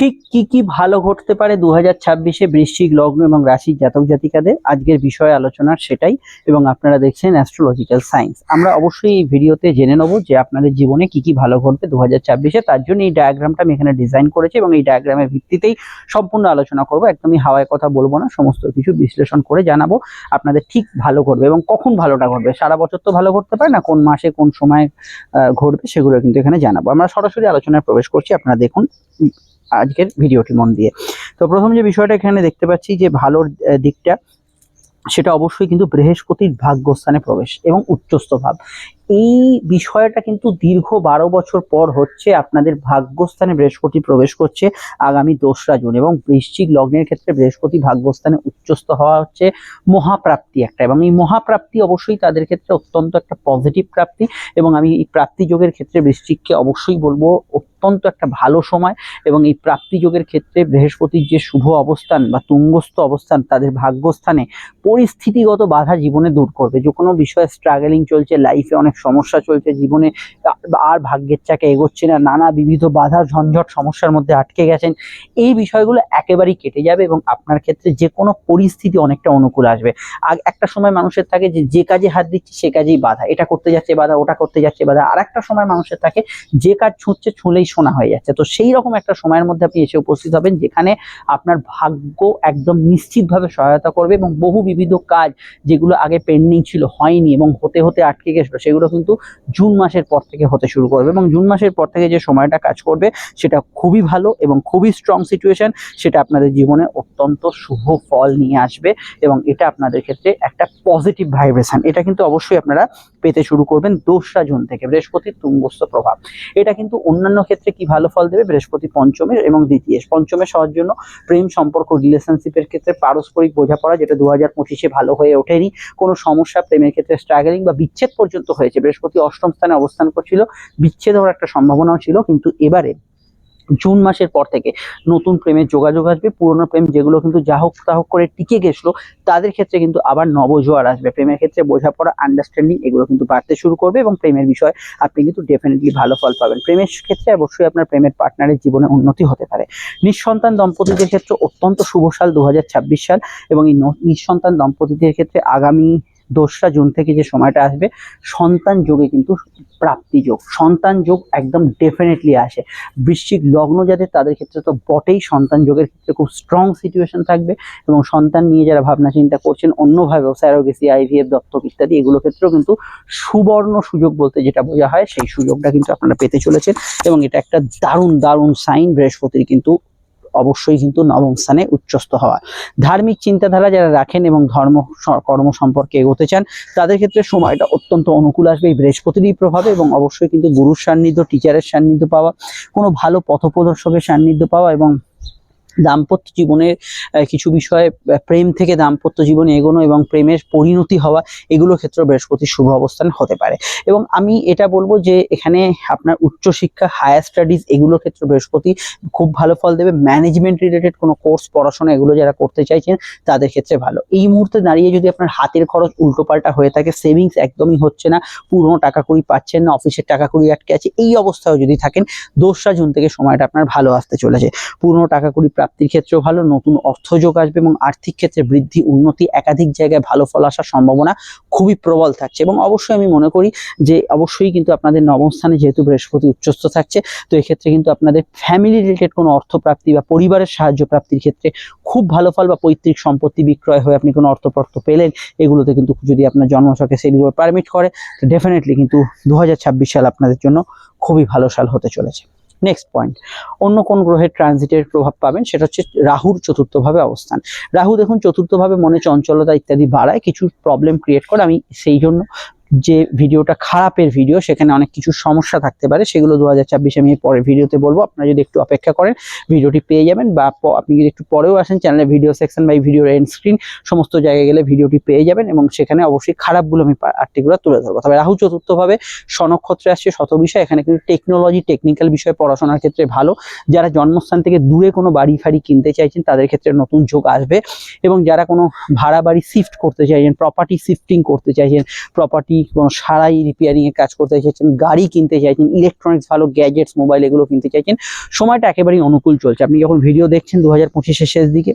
ঠিক কি কি ভালো ঘটতে পারে দু হাজার ছাব্বিশে বৃশ্চিক লগ্ন এবং রাশির জাতক জাতিকাদের? আজকের বিষয় আলোচনার সেটাই এবং আপনারা দেখছেন অ্যাস্ট্রোলজিক্যাল সায়েন্স আমরা অবশ্যই এই ভিডিওতে জেনে নেব যে আপনাদের জীবনে কি কি ভালো ঘটবে দু হাজার ছাব্বিশে। তার জন্য এই ডায়াগ্রামটা আমি এখানে ডিজাইন করেছি এবং এই ডায়াগ্রামের ভিত্তিতেই সম্পূর্ণ আলোচনা করব। একদমই হাওয়ায় কথা বলব না, সমস্ত কিছু বিশ্লেষণ করে জানাব আপনাদের ঠিক ভালো ঘটবে এবং কখন ভালোটা ঘটবে। সারা বছর তো ভালো ঘটতে পারে না, কোন মাসে কোন সময় ঘটবে সেগুলো কিন্তু এখানে জানাব। আমরা সরাসরি আলোচনায় প্রবেশ করছি, আপনারা দেখুন আজকের ভিডিওটি মন দিয়ে। তো প্রথম যে বিষয়টা এখানে দেখতে পাচ্ছি যে ভালোর দিকটা, সেটা অবশ্যই কিন্তু বৃহস্পতির ভাগ্যস্থানে প্রবেশ এবং উচ্চস্থ ভাব। এই বিষয়টা কিন্তু দীর্ঘ বারো বছর পর হচ্ছে আপনাদের ভাগ্যস্থানে বৃহস্পতি প্রবেশ করছে আগামী দোসরা জুন এবং বৃশ্চিক লগ্নের ক্ষেত্রে বৃহস্পতি ভাগ্যস্থানে উচ্চস্থ হওয়া হচ্ছে মহাপ্রাপ্তি একটা এবং এই মহাপ্রাপ্তি অবশ্যই তাদের ক্ষেত্রে অত্যন্ত একটা পজিটিভ প্রাপ্তি এবং আমি এই প্রাপ্তি যোগের ক্ষেত্রে বৃশ্চিককে অবশ্যই বলব অত্যন্ত একটা ভালো সময় এবং এই প্রাপ্তি যোগের ক্ষেত্রে বৃহস্পতির যে শুভ অবস্থান বা তুঙ্গস্থ অবস্থান তাদের ভাগ্যস্থানে পরিস্থিতিগত বাধা জীবনে দূর করবে। যে কোনো বিষয়ে স্ট্রাগলিং চলছে লাইফে অনেক সমস্যা চলছে, জীবনে আর ভাগ্যের চাকে এগোচ্ছে না, নানা বিবিধ বাধা, ঝঞ্ঝট সমস্যার মধ্যে আটকে গেছেন। এই বিষয়গুলো একেবারেই কেটে যাবে এবং আপনার ক্ষেত্রে যে কোনো পরিস্থিতি অনেকটা অনুকূল আসবে। আর একটা সময় মানুষের থাকে যে যে কাজে হাত দিচ্ছে সে কাজেই বাধা, এটা করতে যাচ্ছে বাধা, ওটা করতে যাচ্ছে বাধা। আর একটা সময় মানুষের থাকে যে কাজ ছুঁচ্ছে ছুঁলেই শোনা হয়ে যাচ্ছে। তো সেই রকম একটা সময়ের মধ্যে আপনি এসে উপস্থিত হবেন, যেখানে আপনার ভাগ্য একদম নিশ্চিতভাবে সহায়তা করবে এবং বহু বিবিধ কাজ যেগুলো আগে পেন্ডিং ছিল, হয়নি এবং হতে হতে আটকে গেছিল, সেগুলো কিন্তু জুন মাসের পর থেকে হতে শুরু করবে এবং জুন মাসের পর থেকে যে সময়টা কাজ করবে, সেটা খুবই ভালো এবং খুবই স্ট্রং সিচুয়েশন সেটা আপনাদের জীবনে অত্যন্ত শুভ ফল নিয়ে আসবে এবং এটা আপনাদের ক্ষেত্রে একটা পজিটিভ ভাইব্রেশন এটা কিন্তু অবশ্যই আপনারা পেতে শুরু করবেন দোসরা জুন থেকে বৃহস্পতির তুঙ্গস্থ প্রভাব। এটা কিন্তু অন্যান্য ক্ষেত্রে কি ভালো ফল দেবে? বৃহস্পতি পঞ্চমের এবং দ্বিতীয়। পঞ্চমে সবার জন্য প্রেম সম্পর্ক রিলেশনশিপের ক্ষেত্রে পারস্পরিক বোঝাপড়া, যেটা দু হাজার পঁচিশে ভালো হয়ে ওঠেনি, কোনো সমস্যা, প্রেমের ক্ষেত্রে স্ট্রাগলিং বা বিচ্ছেদ পর্যন্ত হয়েছে বৃহস্পতি অষ্টম স্থানে অবস্থান করছিল। বিচ্ছেদ হওয়ার একটা সম্ভাবনাও ছিল, কিন্তু এবারে জুন মাসের পর থেকে নতুন প্রেমের যোগাযোগ আসবে। পুরনো প্রেম যেগুলো কিন্তু যা হোক তা হোক করে টিকে গেছিল, তাদের ক্ষেত্রে কিন্তু আবার নবজোয়ার আসবে। প্রেমের ক্ষেত্রে বোঝাপড়া আন্ডারস্ট্যান্ডিং এগুলো কিন্তু বাড়তে শুরু করবে এবং প্রেমের বিষয় আপনি কিন্তু ডেফিনেটলি ভালো ফল পাবেন। প্রেমের ক্ষেত্রে অবশ্যই আপনার প্রেমের পার্টনারের জীবনে উন্নতি হতে পারে। নিঃসন্তান দম্পতিদের ক্ষেত্রে অত্যন্ত শুভ সাল দু হাজার ছাব্বিশ সাল এবং এই নিঃসন্তান দম্পতিদের ক্ষেত্রে আগামী দোসরা জুন থেকে যে সময়টা আসবে, সন্তান যোগে কিন্তু প্রাপ্তি যোগ, সন্তান যোগ একদম ডেফিনেটলি আসে। বৃশ্চিক লগ্ন যাদের, তাদের ক্ষেত্রে তো বটেই সন্তান যোগের ক্ষেত্রে খুব স্ট্রং সিচুয়েশন থাকবে এবং সন্তান নিয়ে যারা ভাবনা চিন্তা করছেন, অন্যভাবে স্যারোগেসি আইভিএফ দত্তক ইত্যাদি, এগুলো ক্ষেত্রেও কিন্তু সুবর্ণ সুযোগ বলতে যেটা বোঝা হয়, সেই সুযোগটা কিন্তু আপনারা পেতে চলেছেন এবং এটা একটা দারুণ দারুণ সাইন বৃহস্পতির কিন্তু অবশ্যই কিন্তু নবম স্থানে উচ্চস্থ হওয়া। ধার্মিক চিন্তাধারা যারা রাখেন এবং ধর্ম কর্ম সম্পর্কে এগোতে চান, তাদের ক্ষেত্রে সময়টা অত্যন্ত অনুকূল আসবে এই বৃহস্পতিরই প্রভাবে এবং অবশ্যই কিন্তু গুরুর সান্নিধ্য টিচারের সান্নিধ্য পাওয়া, কোনো ভালো পথপ্রদর্শকের সান্নিধ্য পাওয়া এবং দাম্পত্য জীবনের আহ, কিছু বিষয়ে প্রেম থেকে দাম্পত্য জীবনে এগোনো এবং প্রেমের পরিণতি হওয়া এগুলো ক্ষেত্রে বৃহস্পতির শুভ অবস্থান হতে পারে। এবং আমি এটা বলব যে এখানে আপনার উচ্চশিক্ষা হায়ার স্টাডিজ এগুলোর ক্ষেত্রে বৃহস্পতি খুব ভালো ফল দেবে। ম্যানেজমেন্ট রিলেটেড কোনো কোর্স পড়াশোনা এগুলো যারা করতে চাইছেন তাদের ক্ষেত্রে ভালো। এই মুহূর্তে দাঁড়িয়ে যদি আপনার হাতের খরচ উল্টোপাল্টা হয়ে থাকে সেভিংস একদমই হচ্ছে না পুরনো টাকা কুড়ি পাচ্ছেন না অফিসের টাকা কুড়ি আটকে আছে এই অবস্থায় যদি থাকেন দোসরা জুন থেকে সময়টা আপনার ভালো আসতে চলেছে। পুরনো টাকা কুড়ি প্রাপ্তির ক্ষেত্রেও ভালো, নতুন অর্থ যোগ আসবে এবং আর্থিক ক্ষেত্রে বৃদ্ধি, উন্নতি, একাধিক জায়গায় ভালো ফল আসার সম্ভাবনা খুবই প্রবল থাকছে এবং অবশ্যই আমি মনে করি যে অবশ্যই কিন্তু আপনাদের নবম স্থানে যেহেতু বৃহস্পতি উচ্চস্থ থাকছে, তো এক্ষেত্রে কিন্তু আপনাদের ফ্যামিলি রিলেটেড কোনো অর্থপ্রাপ্তি বা পরিবারের সাহায্য প্রাপ্তির ক্ষেত্রে খুব ভালো ফল বা পৈতৃক সম্পত্তি বিক্রয় হয়ে আপনি কোনো অর্থপ্রাপ্ত পেলেন, এগুলোতে কিন্তু যদি আপনার জন্মছকে সেগুলো পারমিট করে, তো ডেফিনেটলি কিন্তু দু হাজার ছাব্বিশ সাল আপনাদের জন্য খুবই ভালো সাল হতে চলেছে। নেক্সট পয়েন্ট অন্য কোন গ্রহের ট্রানজিটের প্রভাব পাবেন সেটা হচ্ছে রাহুর চতুর্থভাবে অবস্থান। রাহু দেখুন চতুর্থভাবে মনে চঞ্চলতা ইত্যাদি বাড়ায়, কিছু প্রবলেম ক্রিয়েট করে, আমি সেই জন্য যে ভিডিওটা খারাপের ভিডিও, সেখানে অনেক কিছু সমস্যা থাকতে পারে, সেগুলো দু হাজার ছাব্বিশে আমি পরের ভিডিওতে বলব। আপনারা যদি একটু অপেক্ষা করেন, ভিডিওটি পেয়ে যাবেন বা আপনি যদি একটু পরেও আসেন চ্যানেলের ভিডিও সেকশন বা ভিডিও এন্ড স্ক্রিন সমস্ত জায়গায় গেলে ভিডিওটি পেয়ে যাবেন এবং সেখানে অবশ্যই খারাপগুলো আমি আর্টিগুলো তুলে ধরবো। তবে রাহু চতুর্থভাবে স্বনক্ষত্রে আসছে শত বিষয় এখানে কিন্তু টেকনোলজি টেকনিক্যাল বিষয়ে পড়াশোনার ক্ষেত্রে ভালো। যারা জন্মস্থান থেকে দূরে কোনো বাড়ি ফাড়ি কিনতে চাইছেন, তাদের ক্ষেত্রে নতুন যোগ আসবে। এবং যারা কোনো ভাড়া বাড়ি শিফট করতে চাইছেন প্রপার্টি শিফটিং করতে চাইছেন প্রপার্টি কোনো সারাই রিপেয়ারিং এর কাজ করতে চাইছেন, গাড়ি কিনতে চাইছেন ইলেকট্রনিক্স ভালো গ্যাজেটস মোবাইল এগুলো কিনতে চাইছেন, সময়টা একেবারেই অনুকূল চলছে। আপনি যখন ভিডিও দেখছেন দু হাজার শেষ দিকে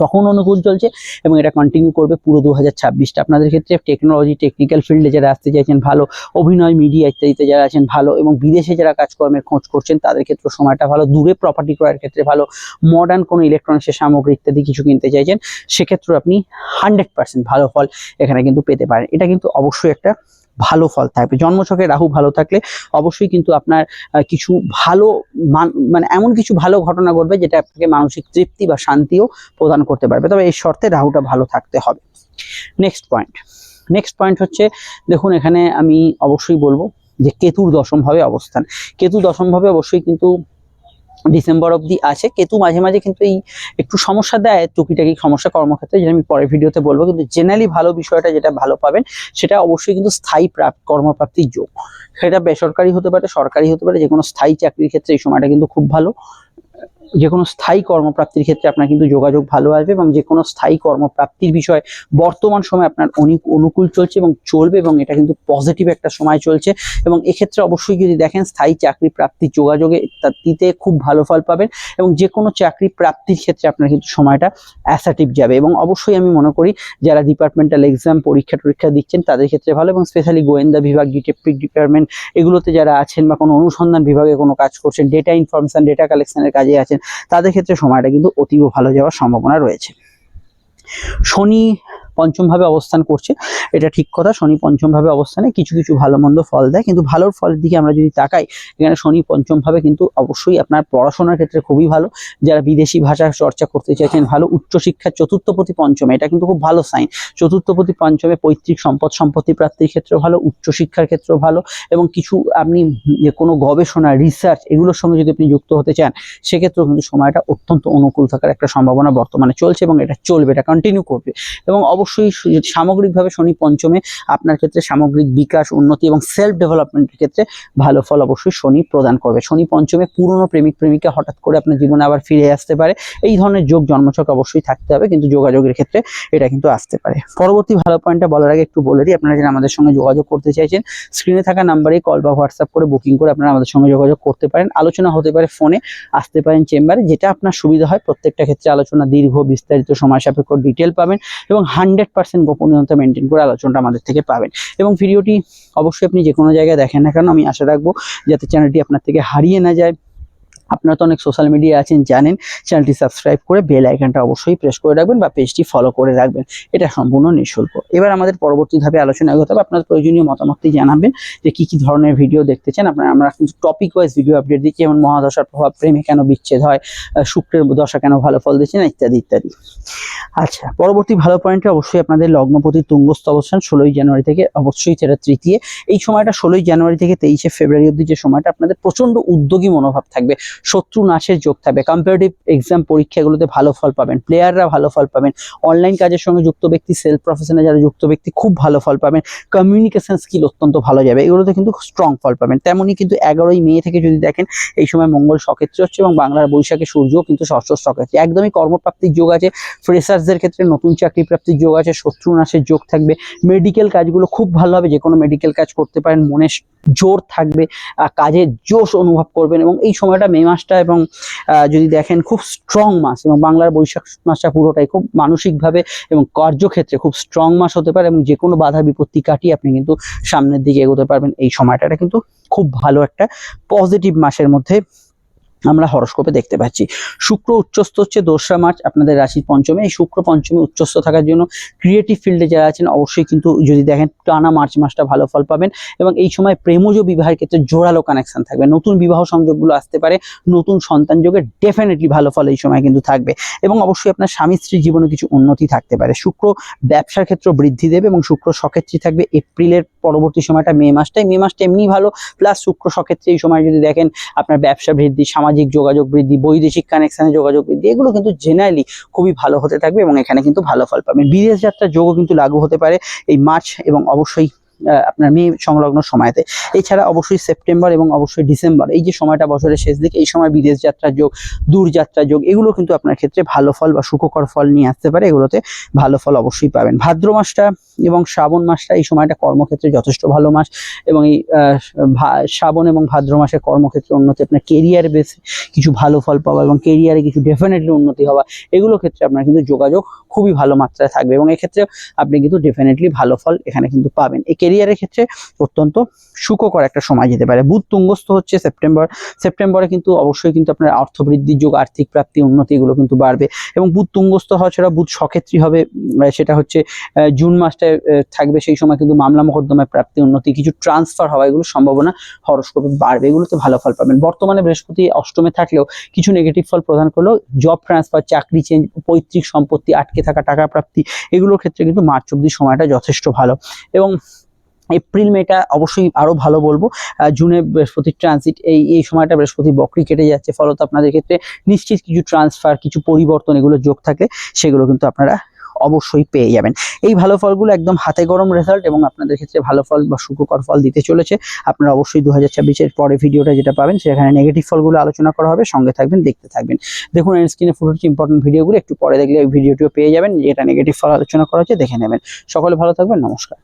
তখন অনুকূল চলছে এবং এটা কন্টিনিউ করবে পুরো দু হাজার ছাব্বিশটা। আপনাদের ক্ষেত্রে টেকনোলজি টেকনিক্যাল ফিল্ডে যারা আসতে চাইছেন, ভালো অভিনয় মিডিয়া ইত্যাদিতে যারা আছেন, ভালো এবং বিদেশে যারা কাজকর্মের খোঁজ করছেন, তাদের ক্ষেত্রে সময়টা ভালো। দূরে প্রপার্টি ক্রয়ের ক্ষেত্রে ভালো। মডার্ন কোনো ইলেকট্রনিক্সের সামগ্রী ইত্যাদি কিছু কিনতে চাইছেন সেক্ষেত্রে আপনি হান্ড্রেড পার্সেন্ট ভালো ফল এখানে কিন্তু পেতে পারেন। এটা কিন্তু অবশ্যই একটা ভালো ফল থাকবে। জন্মছকে রাহু ভালো থাকলে অবশ্যই কিন্তু আপনার কিছু ভালো মান- মানে এমন কিছু ভালো ঘটনা ঘটবে যেটা আপনাকে মানসিক তৃপ্তি বা শান্তিও প্রদান করতে পারবে। তবে এই শর্তে রাহুটা ভালো থাকতে হবে। নেক্সট পয়েন্ট নেক্সট পয়েন্ট হচ্ছে, দেখুন এখানে আমি অবশ্যই বলব যে কেতুর দশমভাবে অবস্থান। কেতু দশমভাবে অবশ্যই কিন্তু ডিসেম্বর অব্দি আছে। কেতু মাঝে মাঝে কিন্তু এই একটু সমস্যা দেয়, টুকিটাকি সমস্যা কর্মক্ষেত্রে, যেটা আমি পরের ভিডিওতে বলব। কিন্তু জেনারেলি ভালো বিষয়টা যেটা ভালো পাবেন, সেটা অবশ্যই কিন্তু স্থায়ী প্রাপ কর্মপ্রাপ্তির যোগ। সেটা বেসরকারি হতে পারে, সরকারি হতে পারে যে কোনো স্থায়ী চাকরির ক্ষেত্রে এই সময়টা কিন্তু খুব ভালো। যে কোনো স্থায়ী কর্মপ্রাপ্তির ক্ষেত্রে আপনার কিন্তু যোগাযোগ ভালো আসবে এবং যে কোনো স্থায়ী কর্মপ্রাপ্তির বিষয়ে বর্তমান সময় আপনার অনেক অনুকূল চলছে এবং চলবে এবং এটা কিন্তু পজিটিভ একটা সময় চলছে। এবং এক্ষেত্রে অবশ্যই যদি দেখেন স্থায়ী চাকরি প্রাপ্তির যোগাযোগে দিতে খুব ভালো ফল পাবেন এবং যে কোনো চাকরি প্রাপ্তির ক্ষেত্রে আপনার কিন্তু সময়টা অ্যাসাটিভ যাবে। এবং অবশ্যই আমি মনে করি যারা ডিপার্টমেন্টাল এক্সাম পরীক্ষা টরীক্ষা দিচ্ছেন তাদের ক্ষেত্রে ভালো এবং স্পেশালি গোয়েন্দা বিভাগ ডিটেকটিভ ডিপার্টমেন্ট এগুলোতে যারা আছেন বা কোনো অনুসন্ধান বিভাগে কোনো কাজ করছেন ডেটা ইনফরমেশন ডেটা কালেকশনের কাজে আছেন তাদের ক্ষেত্রে সময়টা কিন্তু অতীব ভালো যাওয়ার সম্ভাবনা রয়েছে। শনি পঞ্চমভাবে অবস্থান করছে, এটা ঠিক কথা। শনি পঞ্চমভাবে অবস্থানে কিছু কিছু ভালো মন্দ ফল দেয়, কিন্তু ভালোর ফলের দিকে আমরা যদি তাকাই, এখানে শনি পঞ্চমভাবে কিন্তু অবশ্যই আপনার পড়াশোনার ক্ষেত্রে খুবই ভালো। যারা বিদেশি ভাষা চর্চা করতে চাইছেন, ভালো উচ্চশিক্ষার চতুর্থপতি পঞ্চমে, এটা কিন্তু খুব ভালো সাইন চতুর্থপতি পঞ্চমে পৈতৃক সম্পদ, সম্পত্তি প্রাপ্তির ক্ষেত্রেও ভালো, উচ্চশিক্ষার ক্ষেত্রেও ভালো, এবং কিছু আপনি যে কোনো গবেষণা রিসার্চ এগুলোর সঙ্গে যদি আপনি যুক্ত হতে চান, সেক্ষেত্রেও কিন্তু সময়টা অত্যন্ত অনুকূল থাকার একটা সম্ভাবনা বর্তমানে চলছে এবং এটা চলবে, এটা কন্টিনিউ করবে। এবং অবশ্যই সামগ্রিকভাবে শনি পঞ্চমে আপনার ক্ষেত্রে সামগ্রিক বিকাশ, উন্নতি এবং সেলফ ডেভেলপমেন্টের ক্ষেত্রে ভালো ফল অবশ্যই শনি প্রদান করবে। শনি পঞ্চমে পুরনো প্রেমিক, প্রেমিকা হঠাৎ করে আপনার জীবনে আবার ফিরে আসতে পারে। এই ধরনের যোগ জন্মছক অবশ্যই থাকতে হবে, কিন্তু যোগাযোগের ক্ষেত্রে এটা কিন্তু আসতে পারে। পরবর্তী ভালো পয়েন্টটা বলার আগে একটু বলে দিই, আপনারা যারা আমাদের সঙ্গে যোগাযোগ করতে চাইছেন স্ক্রিনে থাকা নাম্বারে কল বা হোয়াটসঅ্যাপ করে বুকিং করে আপনারা আমাদের সঙ্গে যোগাযোগ করতে পারেন। আলোচনা হতে পারে ফোনে আসতে পারেন চেম্বারে যেটা আপনার সুবিধা হয়, প্রত্যেকটা ক্ষেত্রে আলোচনা দীর্ঘ, বিস্তারিত, সময় সাপেক্ষ ডিটেল পাবেন এবং হান্ড্রেড পার্সেন্ট গোপনীয়তা মেনটেন করে আলোচনাটা আমাদের থেকে পাবেন। এবং ভিডিওটি অবশ্যই আপনি যে কোনো জায়গায় দেখেন না কেন, আমি আশা রাখব যাতে চ্যানেলটি আপনার থেকে হারিয়ে না যায়। আপনারা তো অনেক সোশ্যাল মিডিয়া আছেন, জানেন চ্যানেলটি সাবস্ক্রাইব করে বেল আইকনটা অবশ্যই প্রেস করে রাখবেন বা পেজটি ফলো করে রাখবেন। এটা সম্পূর্ণ নিঃশুল্ক। এবার আমাদের পরবর্তী ধাপে আলোচনা এগোতে হবে। আপনার প্রয়োজনীয় মতামতটি জানাবেন যে কি কি ধরনের ভিডিও দেখতে চান। আপনারা, আমরা কিন্তু টপিক ওয়াইজ ভিডিও আপডেট দিচ্ছি। যেমন মহাদশার প্রভাব, প্রেমে কেন বিচ্ছেদ হয় শুক্রের দশা কেন ভালো ফল দিচ্ছে না, ইত্যাদি ইত্যাদি। আচ্ছা পরবর্তী ভালো পয়েন্টে অবশ্যই আপনাদের লগ্নপতি তুঙ্গস্থ অবস্থান, ষোলোই জানুয়ারি থেকে, অবশ্যই সেটা তৃতীয়। এই সময়টা ষোলোই জানুয়ারি থেকে তেইশে ফেব্রুয়ারি অবধি যে সময়টা, আপনাদের প্রচণ্ড উদ্যোগী মনোভাব থাকবে। শত্রু নাশের যোগ থাকবে। কম্পারেটিভ এক্সাম পরীক্ষাগুলোতে ভালো ফল পাবেন। প্লেয়াররা ভালো ফল পাবেন। অনলাইন কাজের সঙ্গে যুক্ত ব্যক্তি সেলফ প্রফেশনে যারা যুক্ত ব্যক্তি খুব ভালো ফল পাবেন। কমিউনিকেশন স্কিল অত্যন্ত ভালো যাবে। এগুলোতে কিন্তু স্ট্রং ফল পাবেন। তেমনই কিন্তু এগারোই মে থেকে যদি দেখেন, এই সময় মঙ্গল সক্ষেত্রে হচ্ছে এবং বাংলার বৈশাখে সূর্যও কিন্তু ষষ্ঠ সক্ষেত্রে একদমই কর্মপ্রাপ্তির যোগ আছে। ফ্রেশার্সদের ক্ষেত্রে নতুন চাকরি প্রাপ্তির যোগ আছে। শত্রু নাশের যোগ থাকবে। মেডিকেল কাজগুলো খুব ভালো হবে। যে কোনো মেডিকেল কাজ করতে পারেন। মনে জোর থাকবে কাজের জোশ অনুভব করবেন এবং এই সময়টা মে মাসটা এবং যদি দেখেন খুব স্ট্রং মাস এবং বাংলার বৈশাখ মাসটা পুরোটাই খুব মানসিকভাবে এবং কার্যক্ষেত্রে খুব স্ট্রং মাস হতে পারে এবং যে কোনো বাধা বিপত্তি কাটিয়ে আপনি কিন্তু সামনের দিকে এগোতে পারবেন। এই সময়টা কিন্তু খুব ভালো একটা পজিটিভ মাসের মধ্যে আমরা হরস্কোপে দেখতে পাচ্ছি। শুক্র উচ্চস্থ হচ্ছে দোসরা মার্চ, আপনাদের রাশির পঞ্চমে। এই শুক্র পঞ্চমে উচ্চস্থ থাকার জন্য ক্রিয়েটিভ ফিল্ডে যারা আছেন, অবশ্যই কিন্তু যদি দেখেন টানা মার্চ মাসটা ভালো ফল পাবেন এবং এই সময় প্রেমজ বিবাহের ক্ষেত্রে জোরালো কানেকশন থাকবে। নতুন বিবাহ সংযোগগুলো আসতে পারে, নতুন সন্তান যোগে ডেফিনেটলি ভালো ফল এই সময় কিন্তু থাকবে এবং অবশ্যই আপনার স্বামী স্ত্রীর জীবনে কিছু উন্নতি থাকতে পারে। শুক্র ব্যবসার ক্ষেত্রে বৃদ্ধি দেবে এবং শুক্র সক্ষেত্রী থাকবে এপ্রিলের পরবর্তী সময়টা মে মাসটাই মে মাসটা এমনি ভালো, প্লাস শুক্র সক্ষেত্রে এই সময় যদি দেখেন আপনার ব্যবসা বৃদ্ধি, সামাজিক যোগাযোগ বৃদ্ধি, বৈদেশিক কানেকশানে যোগাযোগ বৃদ্ধি, এগুলো কিন্তু জেনারেলি খুবই ভালো হতে থাকবে এবং এখানে কিন্তু ভালো ফল পাবেন বিদেশ যাত্রার যোগও কিন্তু লাগু হতে পারে এই মার্চ এবং অবশ্যই আপনার মে সংলগ্ন সময়তে। এছাড়া অবশ্যই সেপ্টেম্বর এবং অবশ্যই ডিসেম্বর। এই যে সময়টা বছরের শেষ দিকে, এই সময় বিদেশ যাত্রা যোগ দূরযাত্রা যোগ, এগুলো কিন্তু আপনার ক্ষেত্রে ভালো ফল বা সুখকর ফল নিয়ে আসতে পারে। এগুলোতে ভালো ফল অবশ্যই পাবেন। ভাদ্র মাসটা এবং শ্রাবণ মাসটা এই সময়টা কর্মক্ষেত্রে যথেষ্ট ভালো মাস এবং এই শ্রাবণ এবং ভাদ্র মাসে কর্মক্ষেত্রে উন্নতি, আপনার কেরিয়ার বেস কিছু ভালো ফল পাওয়া এবং কেরিয়ারে কিছু ডেফিনেটলি উন্নতি হওয়া, এগুলো ক্ষেত্রে আপনার কিন্তু যোগাযোগ খুবই ভালো মাত্রায় থাকবে এবং এক্ষেত্রে আপনি কিন্তু ডেফিনেটলি ভালো ফল এখানে কিন্তু পাবেন। এই কেরিয়ারের ক্ষেত্রে অত্যন্ত সুখকর একটা সময় যেতে পারে। বুধ তুঙ্গস্থ হচ্ছে সেপ্টেম্বর। সেপ্টেম্বরে কিন্তু অবশ্যই কিন্তু আপনার অর্থ বৃদ্ধির যোগ, আর্থিক প্রাপ্তি, উন্নতি এগুলো কিন্তু বাড়বে এবং বুধ তুঙ্গস্থ হওয়া ছাড়া বুধ সক্ষেত্রী হবে সেটা হচ্ছে জুন মাসটায় থাকবে সেই সময় কিন্তু মামলা মোকদ্দমায় প্রাপ্তি, উন্নতি, কিছু ট্রান্সফার হওয়া এগুলো সম্ভাবনা হরস্কোপে বাড়বে। এগুলোতে ভালো ফল পাবেন। বর্তমানে বৃহস্পতি অষ্টমে থাকলেও কিছু নেগেটিভ ফল প্রদান করলেও জব ট্রান্সফার চাকরি চেঞ্জ পৈতৃক সম্পত্তি আটকে থাকা, টাকা প্রাপ্তি এগুলোর ক্ষেত্রে কিন্তু মার্চ অব্দি সময়টা যথেষ্ট ভালো। এবং এপ্রিল মেটা অবশ্যই আরও ভালো বলব। জুনে বৃহস্পতির ট্রানজিট এই এই সময়টা বৃহস্পতি বকরি কেটে যাচ্ছে, ফলত আপনাদের ক্ষেত্রে নিশ্চিত কিছু ট্রান্সফার কিছু পরিবর্তন এগুলো যোগ থাকে, সেগুলো কিন্তু আপনারা অবশ্যই পেয়ে যাবেন। এই ভালো ফলগুলো একদম হাতে গরম রেজাল্ট এবং আপনাদের ক্ষেত্রে ভালো ফল বা সুখকর ফল দিতে চলেছে। আপনারা অবশ্যই দু হাজার পরে ভিডিওটা যেটা পাবেন, সেখানে নেগেটিভ ফলগুলো আলোচনা করা হবে, সঙ্গে থাকবেন, দেখতে থাকবেন। দেখুন স্ক্রিনে ফুটেছে ইম্পর্টেন্ট ভিডিওগুলো একটু পরে দেখলে ওই ভিডিওটিও পেয়ে যাবেন, যেটা নেগেটিভ ফল আলোচনা করা হচ্ছে, দেখে নেবেন। সকলে ভালো থাকবেন, নমস্কার।